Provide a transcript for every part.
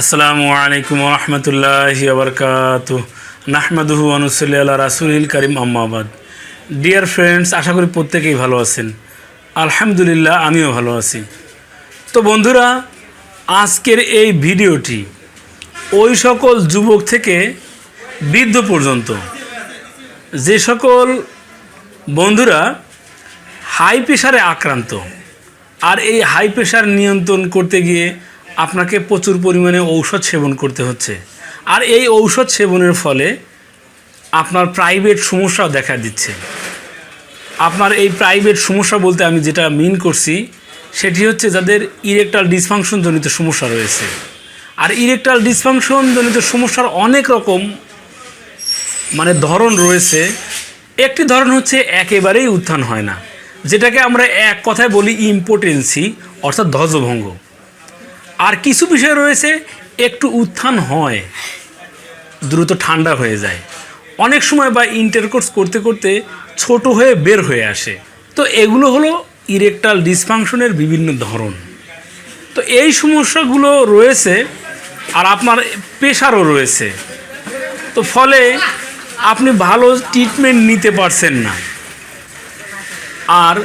আসসালামু আলাইকুম রহমতুল্লাহি আবরকাত নাহমাদুহু আনুসল্লি আল্লাহ রাসুল করিম আম্মাবাদ ডিয়ার ফ্রেন্ডস আশা করি প্রত্যেকেই ভালো আছেন। আলহামদুলিল্লাহ, আমিও ভালো আছি। তো বন্ধুরা, আজকের এই ভিডিওটি ওই সকল যুবক থেকে বৃদ্ধ পর্যন্ত, যে সকল বন্ধুরা হাই প্রেশারে আক্রান্ত, আর এই হাই প্রেশার নিয়ন্ত্রণ করতে গিয়ে আপনাকে প্রচুর পরিমাণে ঔষধ সেবন করতে হচ্ছে। আর এই ঔষধ সেবনের ফলে আপনার প্রাইভেট সমস্যাও দেখা দিচ্ছে। আপনার এই প্রাইভেট সমস্যা বলতে আমি যেটা মিন করছি, সেটি হচ্ছে যাদের ইরেকটাল ডিসফাংশন জনিত সমস্যা রয়েছে। আর ইরেকটাল ডিসফাংশন জনিত সমস্যার অনেক রকম মানে ধরন রয়েছে। একটি ধরন হচ্ছে একেবারেই উত্থান হয় না, যেটাকে আমরা এক কথায় বলি ইম্পোটেন্সি অর্থাৎ ধ্বজভঙ্গ। আর কিছু বিষয় রয়েছে, একটু উত্থান হয়, দ্রুত ঠান্ডা হয়ে যায়। অনেক সময় বা ইন্টারকোর্স করতে করতে ছোট হয়ে বের হয়ে আসে। তো এগুলো হলো ইরেকটাল ডিসফাংশনের বিভিন্ন ধরন। তো এই সমস্যাগুলো রয়েছে আর আপনার প্রেশারও রয়েছে। তো ফলে আপনি ভালো ট্রিটমেন্ট নিতে পারছেন না। আর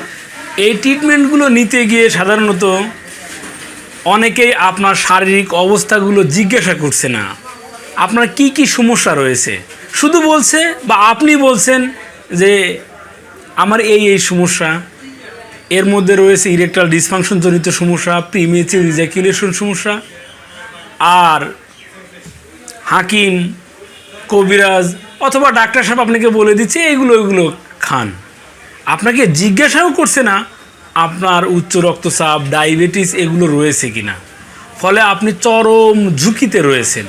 এই ট্রিটমেন্টগুলো নিতে গিয়ে সাধারণত অনেকেই আপনার শারীরিক অবস্থাগুলো জিজ্ঞাসা করছে না। আপনার কি কি সমস্যা রয়েছে? শুধু বলছে বা আপনি বলছেন যে, আমার এই এই সমস্যা। এর মধ্যে রয়েছে ইরেকটাল ডিসফাংশনজনিত সমস্যা প্রিমেচিউর ইজাকুলেশন সমস্যা, আর হাকিম, কবিরাজ অথবা ডাক্তার সাহেব আপনাকে বলে দিচ্ছে এইগুলো এগুলো খান। আপনাকে জিজ্ঞাসাও করছে না আপনার উচ্চ রক্তচাপ, ডায়াবেটিস এগুলো রয়েছে কিনা? ফলে আপনি চরম ঝুঁকিতে রয়েছেন।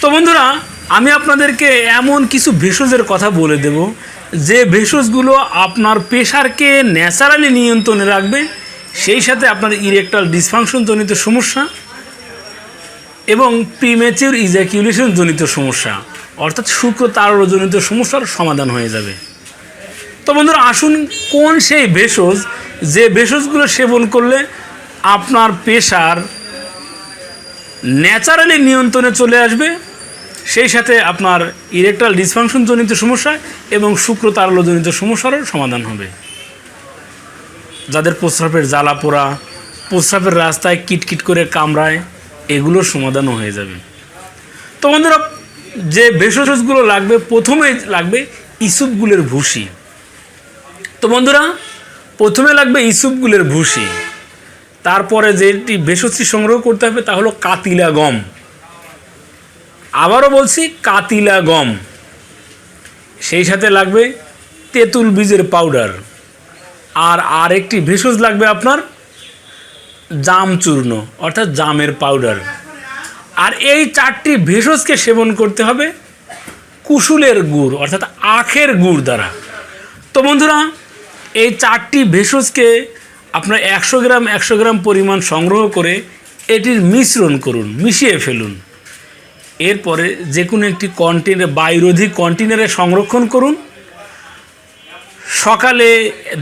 তো বন্ধুরা, আমি আপনাদেরকে এমন কিছু ভেষজের কথা বলে দেব, যে ভেষজগুলো আপনার প্রেশারকে ন্যাচারালি নিয়ন্ত্রণে রাখবে, সেই সাথে আপনার ইরেকটাল ডিসফাংশন জনিত সমস্যা এবং প্রিমেচিউর ইজাকিউলেশন জনিত সমস্যা, অর্থাৎ শুক্র তারজনিত সমস্যার সমাধান হয়ে যাবে। তো বন্ধুরা, আসুন কোন সেই ভেষজ, যে ভেষজগুলো সেবন করলে আপনার প্রেশার ন্যাচারালি নিয়ন্ত্রণে চলে আসবে, সেই সাথে আপনার ইরেকটাল ডিসফাংশন জনিত সমস্যা এবং শুক্র তারলজনিত সমস্যারও সমাধান হবে। যাদের প্রস্রাবের জ্বালা পোড়া, প্রস্রাবের রাস্তায় কিটকিট করে কামড়ায়, এগুলোর সমাধানও হয়ে যাবে। তো বন্ধুরা, যে ভেষজগুলো লাগবে প্রথমে লাগবে ইসুপগুলের ভুসি। তো বন্ধুরা, প্রথমে লাগবে ইসুপগুলের ভুসি। তারপরে যেটি ভেষজটি সংগ্রহ করতে হবে, তা হলো কাতিলা গম। আবারও বলছি, কাতিলা গম। সেই সাথে লাগবে তেঁতুল বীজের পাউডার। আর আরেকটি ভেষজ লাগবে আপনার জাম চূর্ণ অর্থাৎ জামের পাউডার। আর এই চারটি ভেষজকে সেবন করতে হবে কুশুলের গুড়, অর্থাৎ আখের গুড় দ্বারা। তো বন্ধুরা এই চারটি ভেষজকে আপনার একশো গ্রাম একশো গ্রাম পরিমাণ সংগ্রহ করে এটির মিশ্রণ করুন, মিশিয়ে ফেলুন। এরপরে যে কোনো একটি কন্টেনার বায়ুরোধী কন্টেনারে সংরক্ষণ করুন। সকালে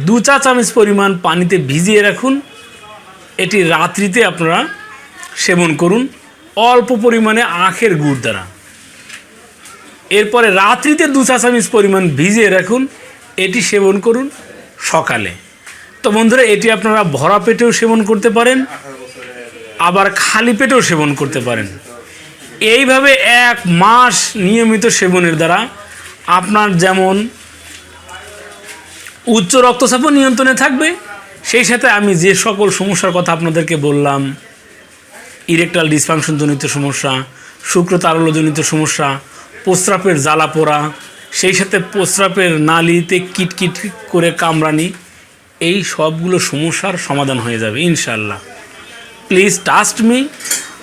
দু চা চামচ পরিমাণ পানিতে ভিজিয়ে রাখুন। এটি রাত্রিতে আপনারা সেবন করুন। অল্প পরিমাণে আখের গুড় দ্বারা। এরপরে রাত্রিতে দু চা চামচ পরিমাণ ভিজিয়ে রাখুন। এটি সেবন করুন। সকালে। তো বন্ধুরা, এটি আপনারা ভরা পেটেও সেবন করতে পারেন, আবার খালি পেটেও সেবন করতে পারেন। এইভাবে এক মাস নিয়মিত সেবনের দ্বারা আপনার যেমন উচ্চ রক্তচাপও নিয়ন্ত্রণে থাকবে, সেই সাথে আমি যে সকল সমস্যার কথা আপনাদেরকে বললাম, ইরেকটাল ডিসফাংশনজনিত সমস্যা শুক্র তারলজনিত সমস্যা প্রস্রাবের জ্বালা পোড়া সেই সাথে প্রস্রাবের নালিতে কিটকিট করে কামড়ানি, এই সবগুলো সমস্যার সমাধান হয়ে যাবে ইনশাল্লাহ please trust me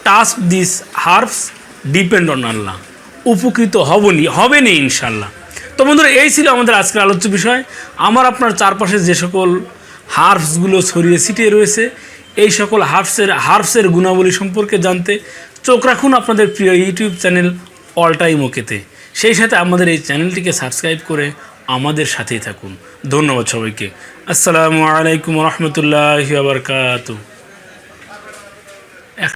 trust this herbs depend on Allah উপকৃত হবনি হবেনি ইনশাল্লাহ তো বন্ধুরা, এই ছিল আমাদের আজকের আলোচ্য বিষয়। আমার আপনার চারপাশে যে সকল হার্বসগুলো ছড়িয়ে ছিটিয়ে রয়েছে, এই সকল হার্বসের হার্বসের গুণাবলী সম্পর্কে জানতে চোখ রাখুন আপনাদের প্রিয় ইউটিউব চ্যানেল অল টাইম ওকেতে সেই সাথে আমাদের এই চ্যানেলটিকে সাবস্ক্রাইব করে আমাদের সাথেই থাকুন। ধন্যবাদ সবাইকে। আসসালামু আলাইকুম রহমতুল্লাহ বারকাতু